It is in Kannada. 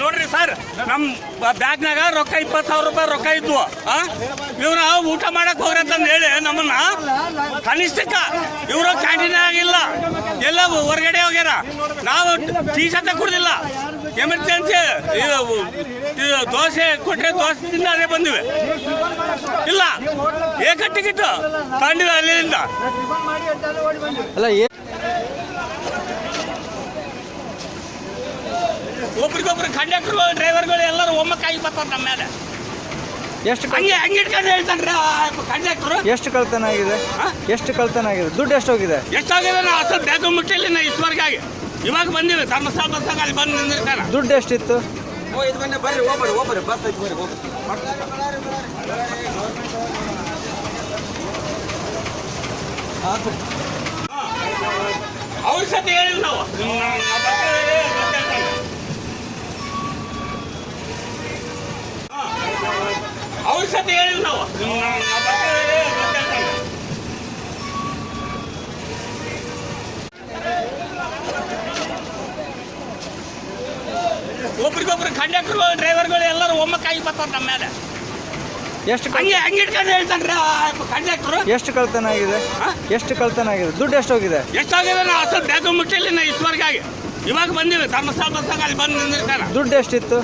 ನೋಡ್ರಿ ಸರ್ ನಮ್ ಬ್ಯಾಗ್ನಾಗ ರೊಕ್ಕ ಇಪ್ಪತ್ತು ಸಾವಿರ ರೂಪಾಯಿ ರೊಕ್ಕ ಇದ್ವು ಇವ್ರ ಊಟ ಮಾಡಕ್ ಹೋಗ್ರಂತಂದ್ ಹೇಳಿ ನಮ್ಮನ್ನ ಕನಿಷ್ಠಕ್ಕ ಇವ್ರ ಕ್ಯಾಂಟೀನ್ ಆಗಿಲ್ಲ. ಎಲ್ಲ ಹೊರಗಡೆ ಹೋಗ್ಯಾರ. ನಾವು ಟೀ ಸತ ಕುಡ್ದಿಲ್ಲ ಇದು ದೋಸೆ ಕೊಟ್ಟರೆ ದೋಸೆ ಅದೇ ಬಂದಿವೆ. ಇಲ್ಲ ಏಕ ಟಿಕೆಟ್ ತಗೊಂಡಿಲ್ಲ ಅಲ್ಲಿಂದ. ಅಲ್ಲ ಒಬ್ರಿಗೊಬ್ರು ಕಂಡಕ್ಟರ್ಗಳು ಡ್ರೈವರ್ಗಳು ಎಲ್ಲರೂ ಒಮ್ಮಕ್ಕಾಗಿ ಬರ್ತಾರೆ ನಮ್ಮ ಮೇಲೆ. ಎಷ್ಟು ಹಂಗೆ ಹಂಗೆ ಇಟ್ಕೊಂಡು ಹೇಳ್ತಾನ್ರಿ ಕಂಡಕ್ಟರ್. ಎಷ್ಟು ಕಳ್ತನ ಆಗಿದೆ? ಎಷ್ಟು ಕಳ್ತನ ಆಗಿದೆ? ದುಡ್ಡು ಎಷ್ಟು ಹೋಗಿದೆ? ಎಷ್ಟಾಗಿದೆ ನಾ ಅಸಲು ಬ್ಯಾಗು ಮುಟ್ಟಿಲ್ಲ ನಾ ಇಷ್ಟವರೆಗಾಗಿ ಇವಾಗ ಬಂದಿವಿ ಧರ್ಮಸ್ಥಳ ಬಸ್ಸಾಗ ಅಲ್ಲಿ ಬಂದು ನಿಂದಿರ್ತಾರ. ದುಡ್ಡು ಎಷ್ಟಿತ್ತು? ಅವ್ರ ಸತಿ ಹೇಳಿಲ್ಲ ನಾವು. ಅವ್ರ ಸತಿ ಹೇಳಿಲ್ಲ ನಾವು. ಒಬ್ರಿಗೊಬ್ರು ಕಂಡಕ್ಟರ್ ಡ್ರೈವರ್ಗಳು ಎಲ್ಲರೂ ಒಮ್ಮಕ್ಕಾಗಿ ಬರ್ತಾರೆ ನಮ್ಮ ಮೇಲೆ. ಎಷ್ಟು ಹಂಗೆ ಹಂಗೆ ಇಟ್ಕೊಂಡು ಹೇಳ್ತಾನ್ರಿ ಕಂಡಕ್ಟರ್ ಎಷ್ಟು ಕಳ್ತನ ಆಗಿದೆ? ಹಾ? ಎಷ್ಟು ಕಳ್ತನ ಆಗಿದೆ? ದುಡ್ಡು ಎಷ್ಟು ಹೋಗಿದೆ? ಎಷ್ಟಾಗಿದೆ ನಾ ಅಸಲು ಬ್ಯಾಗ್ ಮುಟ್ಟಿಲ್ಲ ನಾ ಇಷ್ಟವರೆಗಾಗಿ ಇವಾಗ ಬಂದಿವೆ ಧರ್ಮಸ್ಥಳ ಬಸ್ಸಾಗ ಅಲ್ಲಿ ಬಂದು ನಿಂದಿರ್ತಾರೆ. ದುಡ್ಡು ಎಷ್ಟಿತ್ತು?